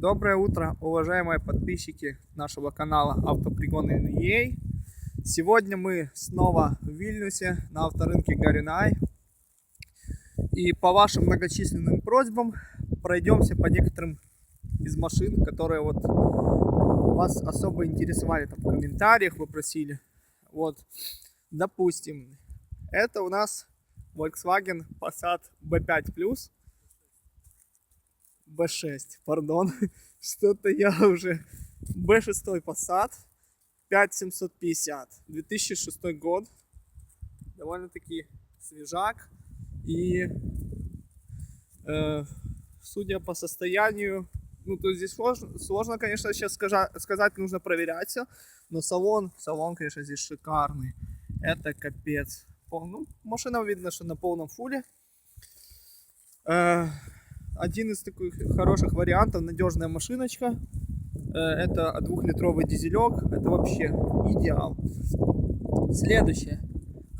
Доброе утро, уважаемые подписчики нашего канала Автопригоны NEA. Сегодня мы снова в Вильнюсе на авторынке Гаринай. И по вашим многочисленным просьбам пройдемся по некоторым из машин, которые вот вас особо интересовали там в комментариях, вы просили. Вот, допустим, это у нас Volkswagen Passat B5 Plus. B6, пардон. Что-то я уже... B6 Passat 5750. 2006 год. Довольно-таки свежак. И э, судя по состоянию, ну, то здесь сложно, сложно конечно, сейчас скажа, сказать, нужно проверять все, но салон, салон, конечно, здесь шикарный. Это капец. Ну, машина видно, что на полном фуле. Э, один из таких хороших вариантов, надежная машиночка. Э, Это двухлитровый дизелек. Это вообще идеал. Следующее.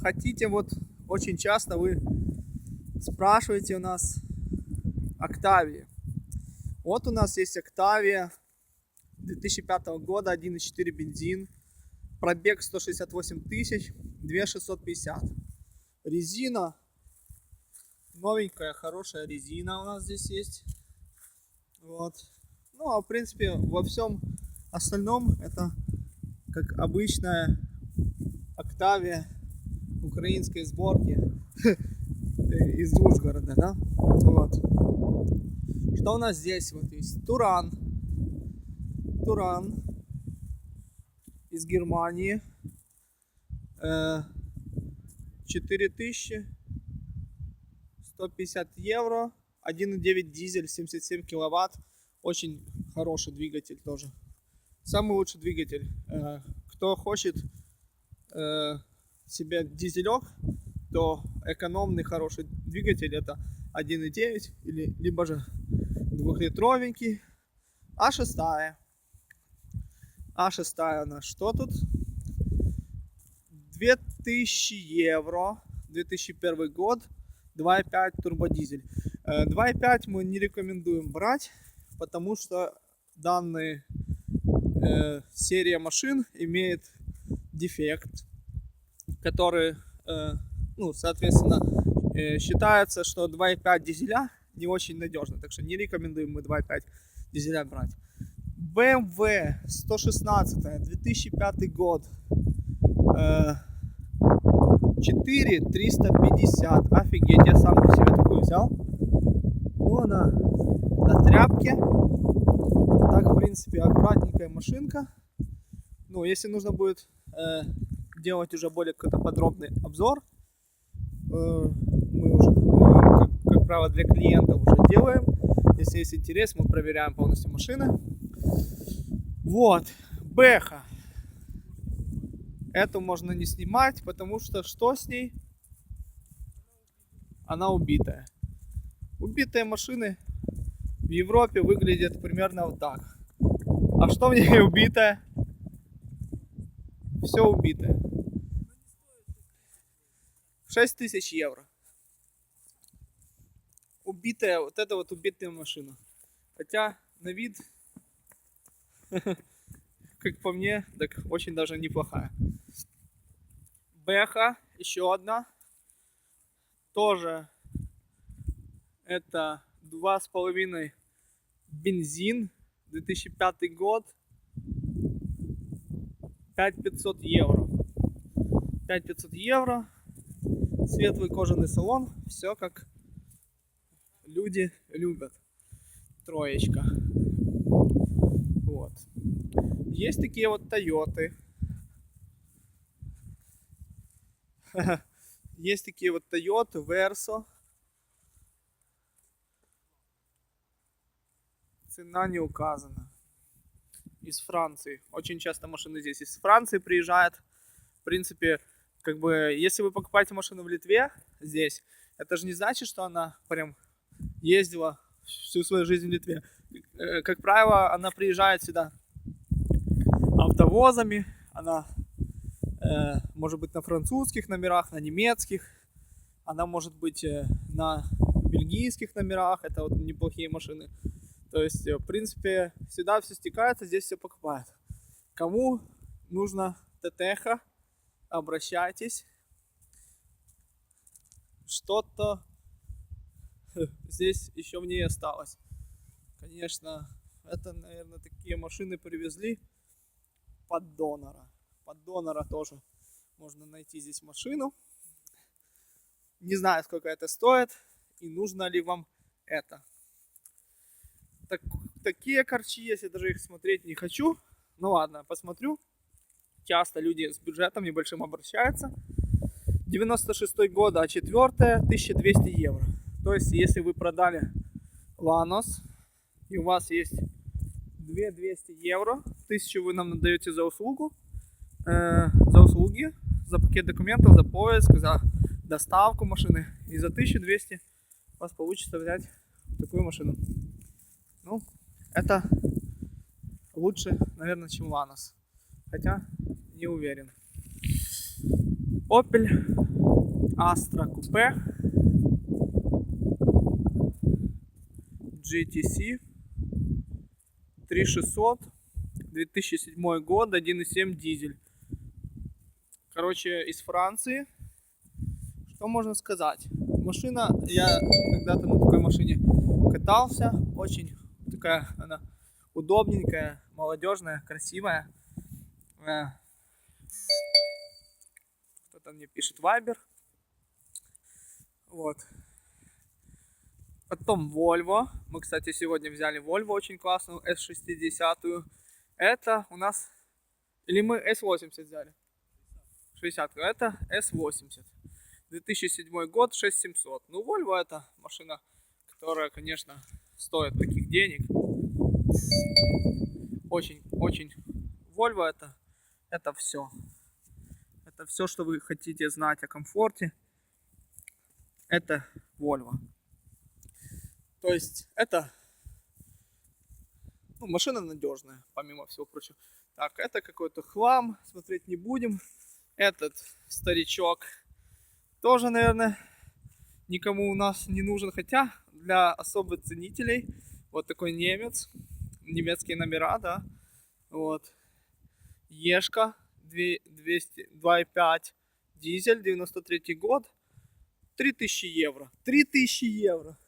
Хотите, вот очень часто вы спрашиваете у нас Октавии. Вот у нас есть Октавия 2005 года, 1.4 бензин, пробег 168 тысяч, 2650. Резина новенькая, хорошая резина у нас здесь есть. Вот. Ну, а в принципе, во всем остальном это как обычная Октавия украинской сборки из Ужгорода, да? Вот. Что у нас здесь? Вот есть Туран. Туран из Германии. Э, 4000 150 евро, 1.9 дизель, 77 киловатт, очень хороший двигатель тоже. Самый лучший двигатель. Э, Кто хочет э, себе дизелек, то экономный хороший двигатель это 1.9 или либо же двухлитровенький. А шестая. А шестая у нас что тут? 2000 евро, 2001 год, 2.5 турбодизель. Э, 2.5 мы не рекомендуем брать, потому что данная э, серия машин имеет дефект, который, э, ну, соответственно, э, считается, что 2.5 дизеля не очень надежно, так что не рекомендуем мы 2.5 дизеля брать. BMW 116 2005 год. Э, 4 350. Офигеть, я сам себе такую взял. Ну, она на тряпке. Так, в принципе, аккуратненькая машинка. Ну, если нужно будет э, делать уже более какой-то подробный обзор, э, мы уже, как, как правило, для клиентов уже делаем. Если есть интерес, мы проверяем полностью машины. Вот, Бэха. Эту можно не снимать, потому что что с ней? Она убитая. Убитые машины в Европе выглядят примерно вот так. А что в ней убитое? Все убитое. 6 тысяч евро. Убитая, вот это вот убитая машина. Хотя на вид, как по мне, так очень даже неплохая. Бэха, еще одна. Тоже это два с половиной бензин, 2005 год, 5500 евро. 5500 евро, светлый кожаный салон, все как люди любят. Троечка. Есть такие вот Тойоты. Есть такие вот Toyota Verso. Цена не указана. Из Франции. Очень часто машины здесь из Франции приезжают. В принципе, как бы, если вы покупаете машину в Литве, здесь, это же не значит, что она прям ездила всю свою жизнь в Литве. Э, Как правило, она приезжает сюда автовозами, она э, может быть на французских номерах, на немецких, она может быть э, на бельгийских номерах, это вот неплохие машины. То есть, э, в принципе, всегда все стекается, здесь все покупают. Кому нужно ТТХ, обращайтесь. Что-то здесь еще в ней осталось. Конечно, это, наверное, такие машины привезли под донора. Под донора тоже можно найти здесь машину. Не знаю, сколько это стоит и нужно ли вам это. Так, такие корчи есть, я даже их смотреть не хочу. Ну ладно, посмотрю. Часто люди с бюджетом небольшим обращаются. 96 год, а 4 1200 евро. То есть, если вы продали Ланос, и у вас есть 2200 евро, 1000 вы нам надаете за услугу, э, за услуги, за пакет документов, за поиск, за доставку машины. И за 1200 у вас получится взять такую машину. Ну, это лучше, наверное, чем Ланос. Хотя не уверен. Opel Astra Coupe GTC 3600 2007 год 1.7 дизель короче из Франции что можно сказать машина я когда-то на такой машине катался очень такая она удобненькая молодежная красивая Э, кто-то мне пишет Вайбер. Вот. Потом Volvo. Мы, кстати, сегодня взяли Volvo очень классную S60. Это у нас... Или мы S80 взяли? 60. Это S80. 2007 год, 6700. Ну, Volvo это машина, которая, конечно, стоит таких денег. Очень, очень. Volvo это это все. Это все, что вы хотите знать о комфорте. Это Volvo. То есть это ну, машина надежная, помимо всего прочего. Так, это какой-то хлам, смотреть не будем. Этот старичок тоже, наверное, никому у нас не нужен. Хотя для особых ценителей вот такой немец, немецкие номера, да, вот, Ешка 2,5 дизель, 93 год, 3000 евро. 3000 евро.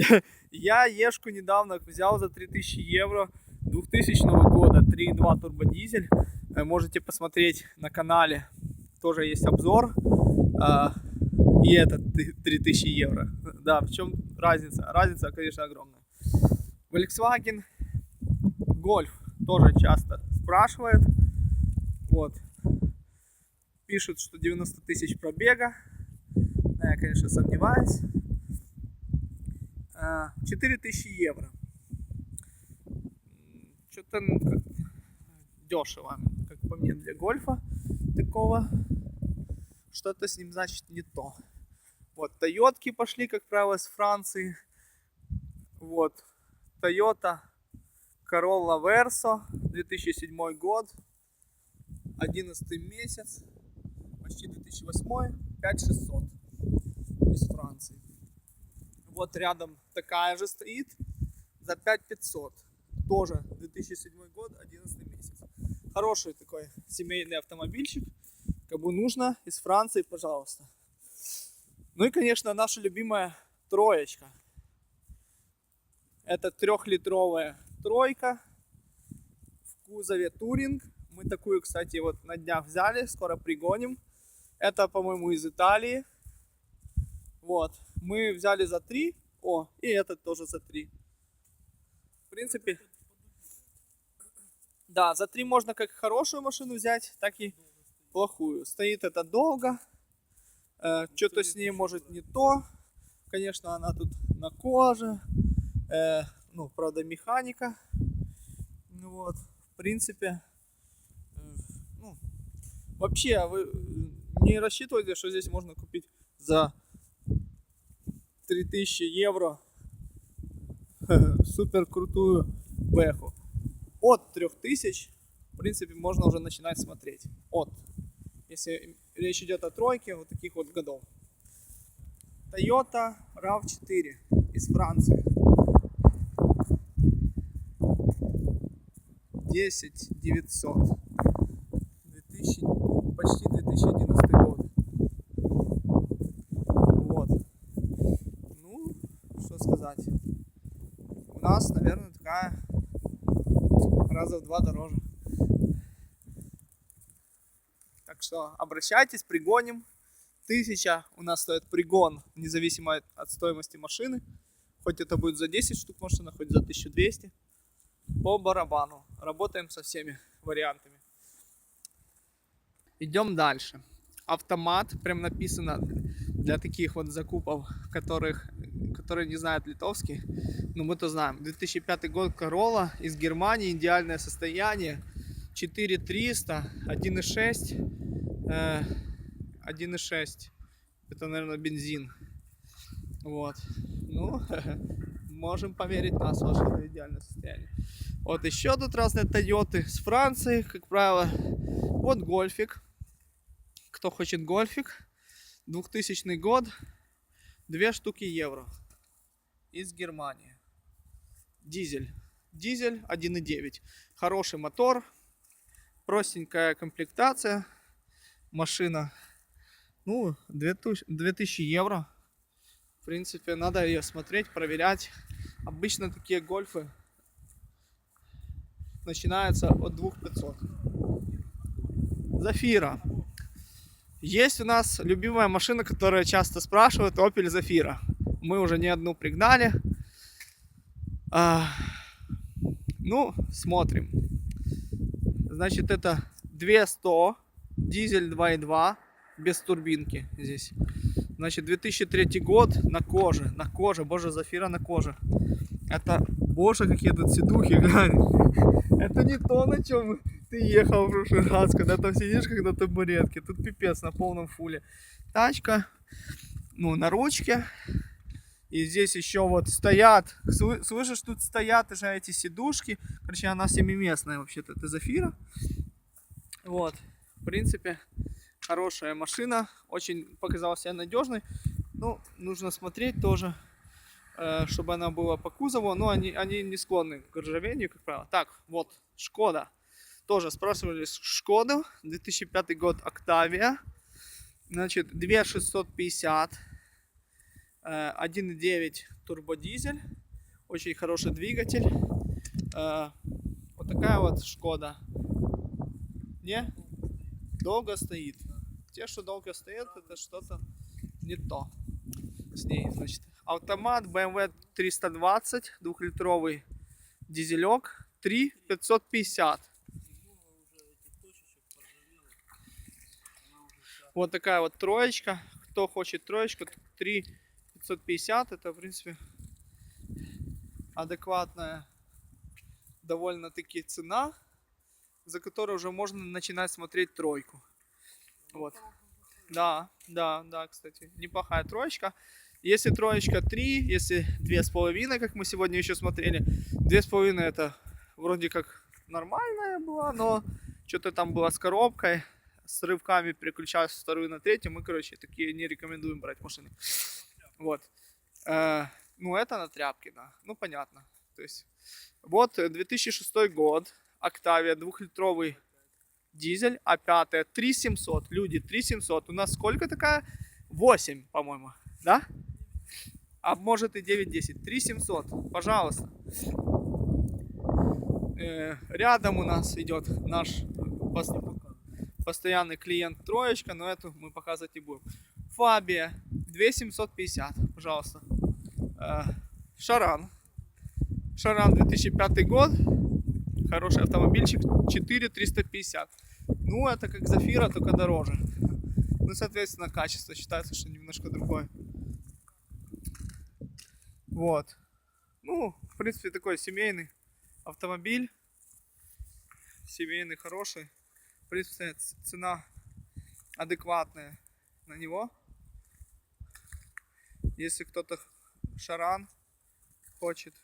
Я Ешку недавно взял за 3000 евро 2000 года, 3.2 турбодизель. Э, можете посмотреть на канале, тоже есть обзор. А, и этот 3000 евро. Да, в чем разница? Разница, конечно, огромная. Volkswagen Golf тоже часто спрашивает. Вот. Пишут, что 90 тысяч пробега. Я, конечно, сомневаюсь. 4000 а, евро. Что-то ну, как дешево, как по мне, для гольфа такого. Что-то с ним, значит, не то. Вот, Тойотки пошли, как правило, с Франции. Вот, Toyota Corolla Verso, 2007 год. 11 месяц, почти 2008, 5600 из Франции. Вот рядом такая же стоит за 5500. Тоже 2007 год, 11 месяц. Хороший такой семейный автомобильчик. Кому нужно, из Франции, пожалуйста. Ну и, конечно, наша любимая троечка. Это трехлитровая тройка в кузове Туринг мы такую, кстати, вот на днях взяли, скоро пригоним. Это, по-моему, из Италии. Вот. Мы взяли за 3. О, и этот тоже за 3. В принципе, да, за 3 можно как хорошую машину взять, так и плохую. Стоит это долго. Э, Что-то с ней может не то. Конечно, она тут на коже. Э, ну, правда, механика. Ну вот, в принципе, Вообще, а вы не рассчитываете, что здесь можно купить за 3000 евро супер крутую бэху. От 3000, в принципе, можно уже начинать смотреть. От. Если речь идет о тройке, вот таких вот годов. Toyota RAV4 из Франции. 10 900. 2000, почти 2011 год. Вот. Ну, что сказать. У нас, наверное, такая раза в два дороже. Так что обращайтесь, пригоним. Тысяча у нас стоит пригон, независимо от- стоимости машины. Хоть это будет за 10 штук машина, хоть за 1200. По барабану. Работаем со всеми вариантами. Идем дальше. Автомат, прям написано для таких вот закупов, которых, которые не знают литовский. Ну, мы-то знаем. 2005 год Corolla из Германии, идеальное состояние. 4300, 1.6, э, 1.6. Это, наверное, бензин. Вот. Ну, можем поверить на ваше идеальное состояние. Вот еще тут разные Тойоты с Франции, как правило. Вот гольфик. Кто хочет гольфик? 2000 год. Две штуки евро. Из Германии. Дизель. Дизель 1.9. Хороший мотор. Простенькая комплектация. Машина. Ну, 2000, 2000 евро. В принципе, надо ее смотреть, проверять. Обычно такие гольфы начинаются от 2500. Зафира. Есть у нас любимая машина, которая часто спрашивают, Opel Zafira. Мы уже не одну пригнали. А, ну, смотрим. Значит, это 200, дизель 2.2, без турбинки здесь. Значит, 2003 год на коже, на коже, боже, Зафира на коже. Это, боже, какие тут сидухи, глянь. Это не то, на чем ты ехал в прошлый когда там сидишь как на табуретке. Тут пипец на полном фуле. Тачка, ну, на ручке. И здесь еще вот стоят, слы- слышишь, тут стоят уже эти сидушки. Короче, она семиместная вообще-то, это Зафира. Вот, в принципе, хорошая машина, очень показалась себя надежной. Ну, нужно смотреть тоже, э, чтобы она была по кузову. Но они, они не склонны к ржавению, как правило. Так, вот, Шкода. Тоже спрашивали Шкоду. 2005 год Октавия. Значит, 2650. э, 1.9 турбодизель. Очень хороший двигатель. Э, Вот такая вот Шкода. Не? Долго стоит. Те, что долго стоят, это что-то не то с ней. Значит, автомат BMW 320, двухлитровый дизелек, 3 550. Вот такая вот троечка. Кто хочет троечку, 3 550. Это, в принципе, адекватная довольно-таки цена, за которую уже можно начинать смотреть тройку. Вот. Да, да, да, кстати. Неплохая троечка. Если троечка 3, если две с половиной, как мы сегодня еще смотрели, две с половиной это вроде как нормальная была, но что-то там было с коробкой, с рывками переключалась с вторую на третью. Мы, короче, такие не рекомендуем брать машины. Вот. Э, ну, это на тряпке, да. Ну, понятно. То есть, вот э, 2006 год, Октавия, двухлитровый дизель, а пятая 3700. Люди, 3700. У нас сколько такая? 8, по-моему, да? А может и 9-10. 3700, пожалуйста. Э, рядом у нас идет наш постоянный клиент троечка, но эту мы показывать не будем. Фабия 2750, пожалуйста. Э, Шаран. Шаран 2005 год. Хороший автомобильчик. 4350. Ну, это как Зафира, только дороже. Ну, соответственно, качество считается, что немножко другое. Вот. Ну, в принципе, такой семейный автомобиль. Семейный, хороший. Принципе, цена адекватная на него. Если кто-то шаран хочет,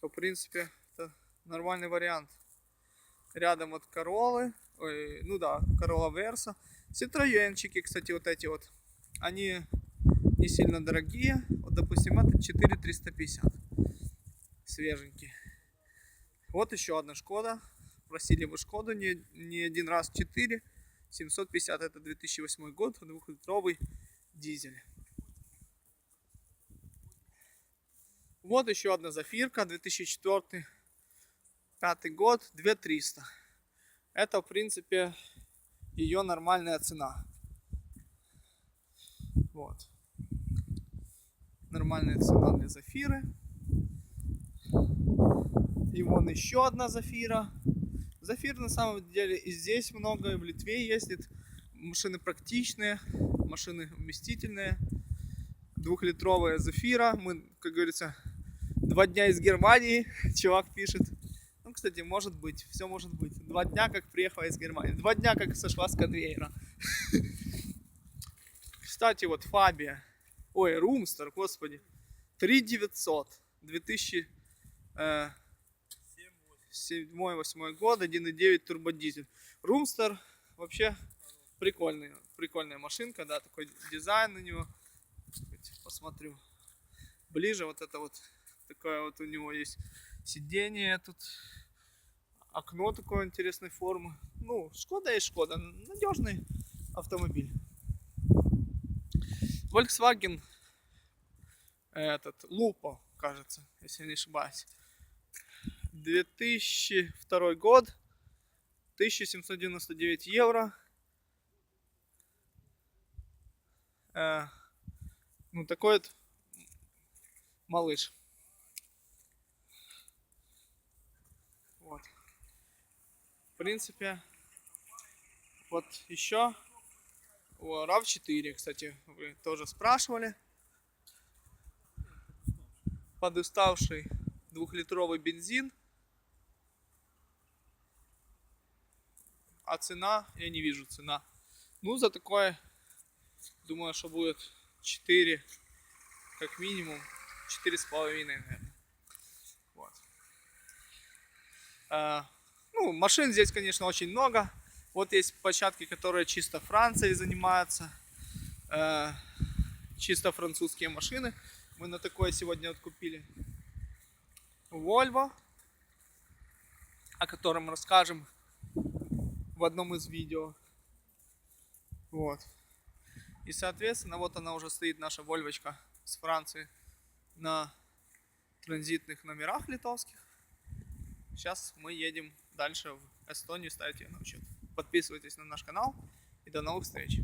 то, в принципе, это нормальный вариант. Рядом вот Королы, ой, ну да, Корола Верса. Ситроенчики, кстати, вот эти вот, они не сильно дорогие. Вот, допустим, это 4350. Свеженький. Вот еще одна Шкода. Просили вы Шкоду не, не один раз 4. 750 это 2008 год, двухлитровый дизель. Вот еще одна Зафирка, 2004 пятый год, 2300. Это, в принципе, ее нормальная цена. Вот. Нормальная цена для Зафиры. И вон еще одна Зафира. Зафир на самом деле и здесь много, и в Литве ездит. Машины практичные, машины вместительные. Двухлитровая Зафира. Мы, как говорится, два дня из Германии, чувак пишет. Ну, кстати, может быть, все может быть. Два дня, как приехала из Германии. Два дня, как сошла с конвейера. Кстати, вот Фабия. Ой, Румстер, господи. 3900. 2000... Э, 7-8 год, 1.9 турбодизель. Румстер вообще прикольный, прикольная машинка, да, такой дизайн у него. Посмотрю ближе, вот это вот такое вот у него есть сиденье тут, окно такой интересной формы. Ну, Шкода и Шкода, надежный автомобиль. Volkswagen этот Лупо, кажется, если не ошибаюсь. 2002 год, 1799 евро. Э, ну, такой вот малыш. Вот. В принципе, вот еще о, RAV4, кстати, вы тоже спрашивали. Подуставший двухлитровый бензин. А цена, я не вижу цена. Ну, за такое, думаю, что будет 4, как минимум, 4,5, наверное. Вот. А, ну, машин здесь, конечно, очень много. Вот есть площадки, которые чисто Францией занимаются. А, чисто французские машины. Мы на такое сегодня вот купили. Volvo, о котором расскажем в одном из видео. Вот. И, соответственно, вот она уже стоит, наша Вольвочка с Франции на транзитных номерах литовских. Сейчас мы едем дальше в Эстонию, ставить ее на учет. Подписывайтесь на наш канал и до новых встреч.